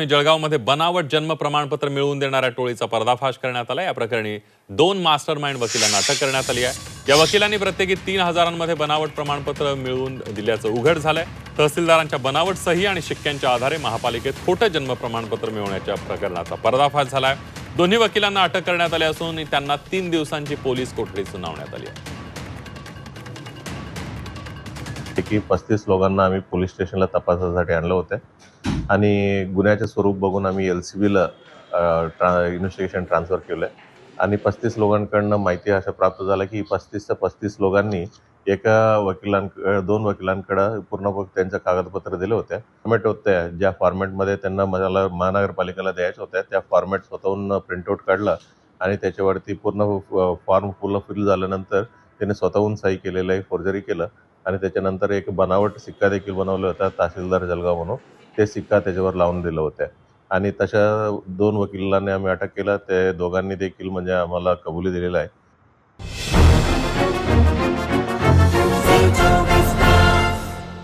जळगावमध्ये बनावट जन्म प्रमाणपत्र मिळवून देणाऱ्या टोळीचा पर्दाफाश करण्यात आला. या प्रकरणी दोन मास्टर माइंड वकिलांना अटक करण्यात आली आहे. या वकिलांनी प्रत्येकी तीन हजारांमध्ये बनावट प्रमाणपत्र मिळवून दिल्याचं उघड झालंय. तहसीलदारांच्या बनावट सही आणि शिक्क्यांच्या आधारे महापालिकेत खोटं जन्म प्रमाणपत्र मिळवण्याच्या प्रकरणाचा पर्दाफाश झालाय. दोन्ही वकिलांना अटक करण्यात आली असून त्यांना तीन दिवसांची पोलीस कोठडी सुनावण्यात आली आहे. पैकी पस्तीस लोकांना आम्ही पोलीस स्टेशनला तपासासाठी आणलं होतं. आणि गुन्ह्याचे स्वरूप बघून आम्ही एल सी बीला ट्रा इन्व्हेस्टिगेशन ट्रान्सफर केलं आहे आणि पस्तीस लोकांकडनं माहिती अशा प्राप्त झालं की पस्तीस ते पस्तीस लोकांनी एका वकिलांक दोन वकिलांकडं पूर्ण त्यांचं कागदपत्र दिले होते फॉर्मेट होते ज्या फॉर्मॅटमध्ये त्यांना मला महानगरपालिकेला द्यायच्या होत्या. त्या फॉर्मॅट स्वतःहून प्रिंटआउट काढलं आणि त्याच्यावरती पूर्ण फॉर्म फुल फिल झाल्यानंतर त्याने स्वतःहून सही केलेलं आहे फोर्जरी केलं. आणि त्याच्यानंतर एक बनावट सिक्का देखील बनवला होता तहसीलदार जळगाव म्हणून. ते सिक्का त्याच्यावर लावून दिलं होत्या. आणि तशा दोन वकिलांनी आम्ही अटक केलं. ते दोघांनी देखील म्हणजे आम्हाला कबुली दिलेलं आहे.